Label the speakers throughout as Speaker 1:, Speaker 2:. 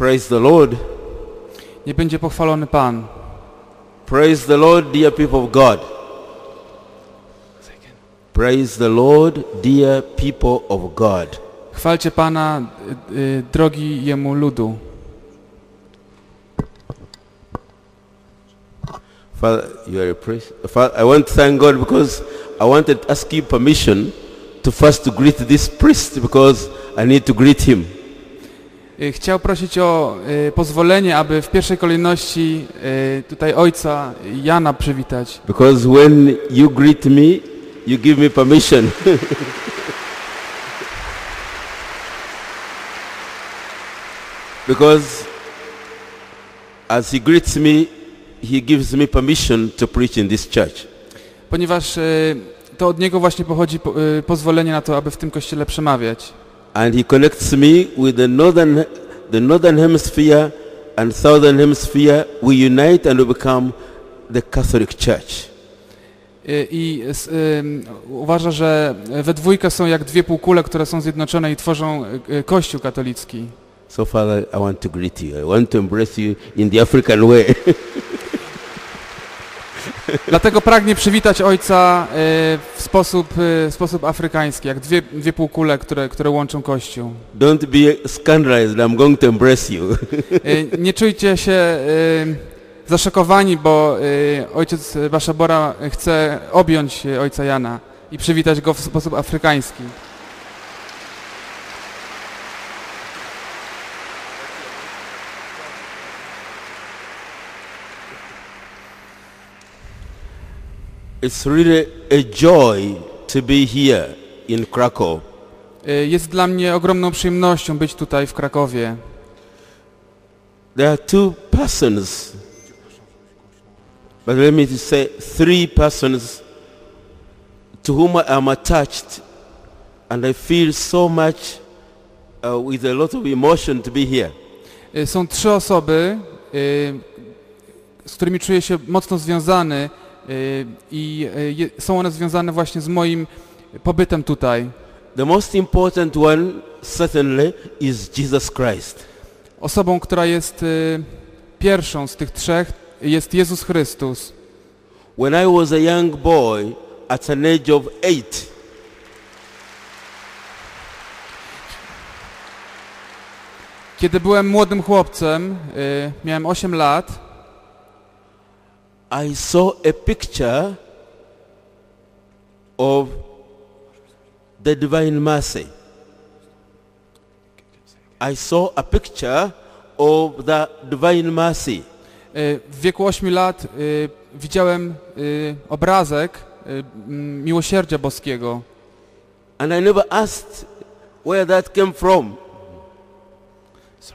Speaker 1: Praise the Lord.
Speaker 2: Nie będzie pochwalony Pan.
Speaker 1: Praise the Lord, dear people of God. Praise the Lord, dear people of God.
Speaker 2: Chwalcie Pana, y, drogi Jemu ludu.
Speaker 1: Father, you are a praise. Father, I want to thank God because I wanted to ask you permission to first to greet this priest because I need to greet him.
Speaker 2: Y, Chciał prosić o y, pozwolenie, aby w pierwszej kolejności y, tutaj ojca Jana przywitać.
Speaker 1: Because when you greet me, you give me permission. because as he greets me, he gives me permission to preach in this church.
Speaker 2: Ponieważ to od niego właśnie pochodzi po- pozwolenie na to, aby w tym kościele przemawiać.
Speaker 1: And he connects me with the northern, the northern hemisphere and southern hemisphere. We unite and we become the Catholic Church.
Speaker 2: Y, I uważa, że we dwójkę są jak dwie półkule, które są zjednoczone i tworzą y, y, Kościół katolicki.
Speaker 1: So Father, I want to greet you. I want to embrace you in the African way.
Speaker 2: Dlatego pragnie przywitać ojca y, w sposób, y, w sposób afrykański, jak dwie, dwie półkule, które, które łączą Kościół.
Speaker 1: Don't be scandalized. I'm going to embrace you.
Speaker 2: Y, Nie czujcie się zaszokowani, bo ojciec Baszabora chce objąć ojca Jana i przywitać go w sposób afrykański.
Speaker 1: It's really a joy to be here in Krakow.
Speaker 2: Y, Jest dla mnie ogromną przyjemnością być tutaj w Krakowie.
Speaker 1: There are two persons, but let me say three persons to whom I am attached and I feel so much uh, with a lot of emotion to be here.
Speaker 2: Y, Są trzy osoby, y, z którymi czuję się mocno związany i y, są one związane właśnie z moim pobytem tutaj.
Speaker 1: The most important one certainly is Jesus Christ.
Speaker 2: Osobą, która jest y, pierwszą z tych trzech jest Jezus Chrystus.
Speaker 1: When I was a young boy at an age of eight,
Speaker 2: Kiedy byłem młodym chłopcem, y, miałem 8 lat,
Speaker 1: I saw a picture of the Divine Mercy. I saw a picture of the Divine Mercy.
Speaker 2: y, w wieku 8 lat y, widziałem y, obrazek y, miłosierdzia boskiego.
Speaker 1: And I never asked where that came from.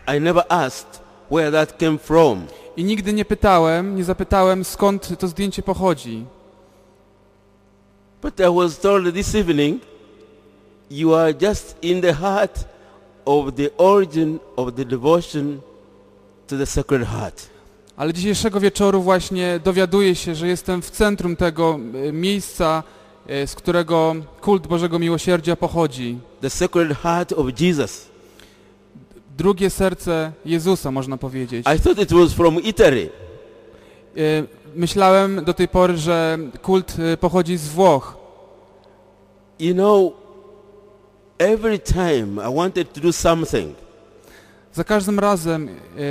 Speaker 1: I never asked where that came from.
Speaker 2: I nigdy nie pytałem, nie zapytałem skąd to zdjęcie pochodzi.
Speaker 1: But I was told this evening, you are just in the heart of the origin of the devotion to the Sacred Heart.
Speaker 2: Ale dzisiejszego wieczoru właśnie dowiaduję się, że jestem w centrum tego y, miejsca, y, z którego kult Bożego Miłosierdzia pochodzi.
Speaker 1: The Sacred Heart of Jesus.
Speaker 2: Drugie serce Jezusa, można powiedzieć.
Speaker 1: I thought it was from Italy.
Speaker 2: Y, Myślałem do tej pory, że kult y, pochodzi z Włoch.
Speaker 1: You know, every time I wanted to do something,
Speaker 2: Za każdym razem,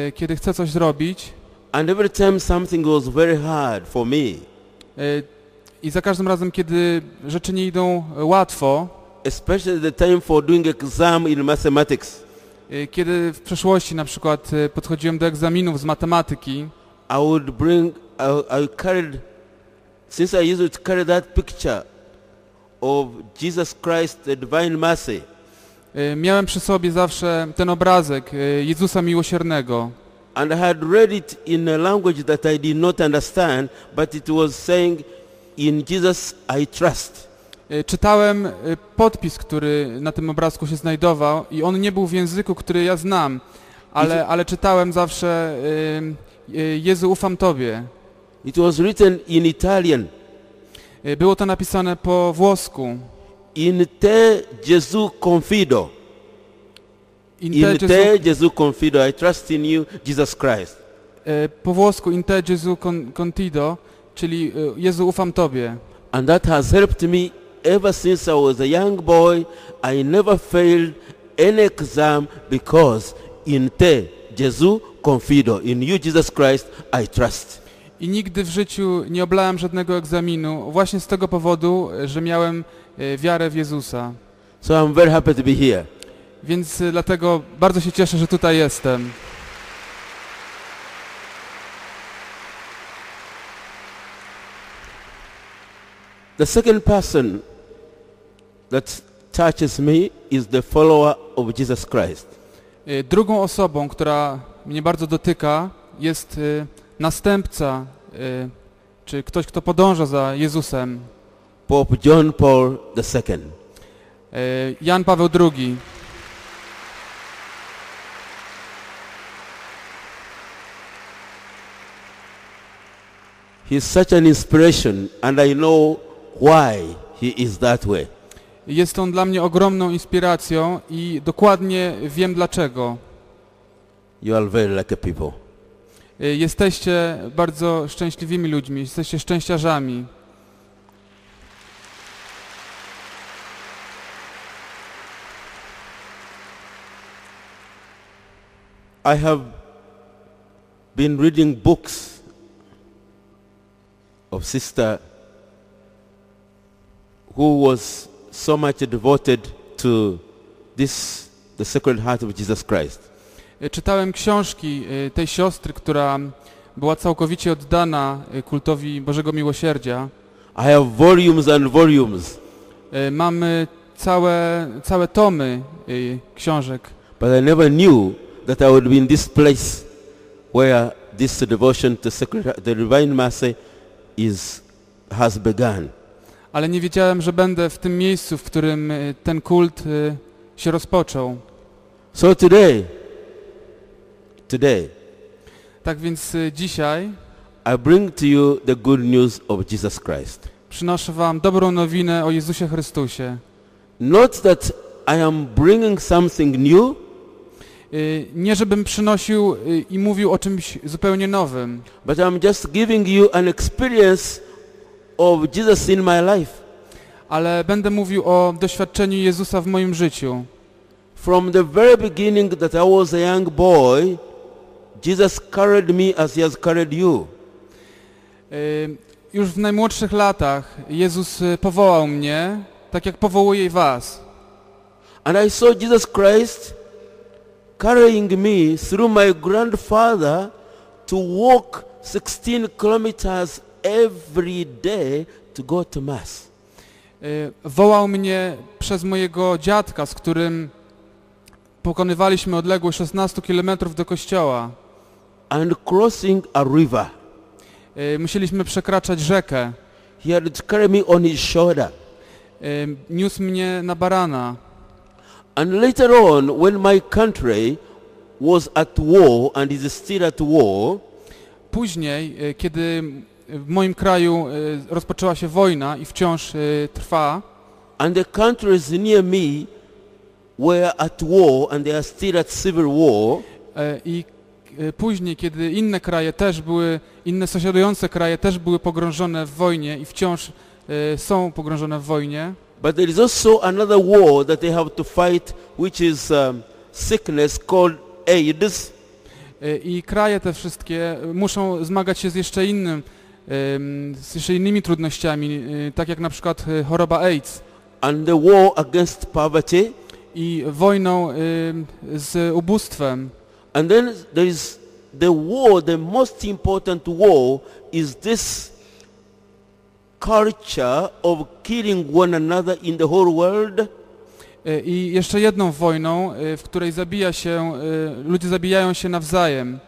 Speaker 2: y, kiedy chcę coś zrobić
Speaker 1: and every time something was very hard for me,
Speaker 2: i za każdym razem, kiedy rzeczy nie idą łatwo,
Speaker 1: especially the time for doing exam in mathematics,
Speaker 2: kiedy w przeszłości na przykład y, podchodziłem do egzaminów z matematyki,
Speaker 1: I would bring, I, I carried, since I used to carry that picture of Jesus Christ, the Divine Mercy,
Speaker 2: y, miałem przy sobie zawsze ten obrazek y, Jezusa Miłosiernego.
Speaker 1: and I had read it in a language that I did not understand, but it was saying, in Jesus I trust.
Speaker 2: Y, Czytałem y, podpis, który na tym obrazku się znajdował i on nie był w języku, który ja znam, ale, ale czytałem zawsze y, Jezu ufam Tobie.
Speaker 1: It was written in Italian,
Speaker 2: Było to napisane po włosku.
Speaker 1: in te Gesù confido. In te
Speaker 2: Jesu,
Speaker 1: Jesu confido, I trust in you, Jesus Christ.
Speaker 2: e, po włosku Inte Jesu con, contido, czyli e, Jezu ufam Tobie.
Speaker 1: And that has helped me ever since I was a young boy. I never failed any exam because in te Jesu confido, in you, Jesus Christ, I trust.
Speaker 2: I nigdy w życiu nie oblałem żadnego egzaminu, właśnie z tego powodu, że miałem e, wiarę w Jezusa.
Speaker 1: So I'm very happy to be here.
Speaker 2: Więc e, dlatego bardzo się cieszę, że tutaj jestem.
Speaker 1: The second person that touches me is the follower of Jesus Christ.
Speaker 2: E, Drugą osobą, która mnie bardzo dotyka, jest e, następca, e, czy ktoś, kto podąża za Jezusem,
Speaker 1: Pope John Paul II.
Speaker 2: Jan Paweł II.
Speaker 1: He's such an inspiration and I know why he is that way.
Speaker 2: Jest on dla mnie ogromną inspiracją i dokładnie wiem dlaczego.
Speaker 1: You are very lucky people.
Speaker 2: E, Jesteście bardzo szczęśliwymi ludźmi, jesteście szczęściarzami.
Speaker 1: I have been reading books of sister who was so much devoted to this the sacred heart of Jesus Christ.
Speaker 2: E, Czytałem książki e, tej siostry, która była całkowicie oddana e, kultowi Bożego Miłosierdzia.
Speaker 1: I have volumes and volumes,
Speaker 2: Mamy całe, całe tomy książek,
Speaker 1: but I never knew that I would be in this place where this devotion to sacred the divine mercy is has begun.
Speaker 2: Ale nie wiedziałem, że będę w tym miejscu, w którym e, ten kult e, się rozpoczął.
Speaker 1: So today, today,
Speaker 2: Tak więc e, dzisiaj
Speaker 1: I bring to you the good news of Jesus Christ.
Speaker 2: przynoszę Wam dobrą nowinę o Jezusie Chrystusie.
Speaker 1: Not that I am bringing something new,
Speaker 2: Y, Nie żebym przynosił y, i mówił o czymś zupełnie nowym,
Speaker 1: but I'm just giving you an experience of Jesus in my life.
Speaker 2: ale będę mówił o doświadczeniu Jezusa w moim życiu.
Speaker 1: From the very beginning that I was a young boy, Jesus carried me as he has carried you.
Speaker 2: Y, Już w najmłodszych latach Jezus y, powołał mnie, tak jak powołuje Was.
Speaker 1: And I saw Jesus Christ carrying me through my grandfather to walk 16 kilometers every day to go to Mass.
Speaker 2: Y, Wołał mnie przez mojego dziadka, z którym pokonywaliśmy odległość 16 km do kościoła.
Speaker 1: and crossing a river.
Speaker 2: Y, Musieliśmy przekraczać rzekę.
Speaker 1: He had carry me on his shoulder.
Speaker 2: Y, Niósł mnie na barana.
Speaker 1: And later on, when my country was at war and is still at war,
Speaker 2: Później, kiedy w moim kraju y, rozpoczęła się wojna i wciąż y, trwa,
Speaker 1: and the countries near me were at war and they are still at civil war,
Speaker 2: y, i później, kiedy inne kraje też były, inne sąsiadujące kraje też były pogrążone w wojnie i wciąż są pogrążone w wojnie,
Speaker 1: but there is also another war that they have to fight, which is um, sickness called AIDS.
Speaker 2: i kraje te wszystkie muszą zmagać się z jeszcze innym, ym, z jeszcze innymi trudnościami, y, tak jak na przykład y, choroba AIDS
Speaker 1: and the war against poverty.
Speaker 2: i wojną ym, z ubóstwem.
Speaker 1: And then there is the war, the most important war is this culture of killing one another in the whole world.
Speaker 2: Y, I jeszcze jedną wojną, y, w której zabija się, y, ludzie zabijają się nawzajem.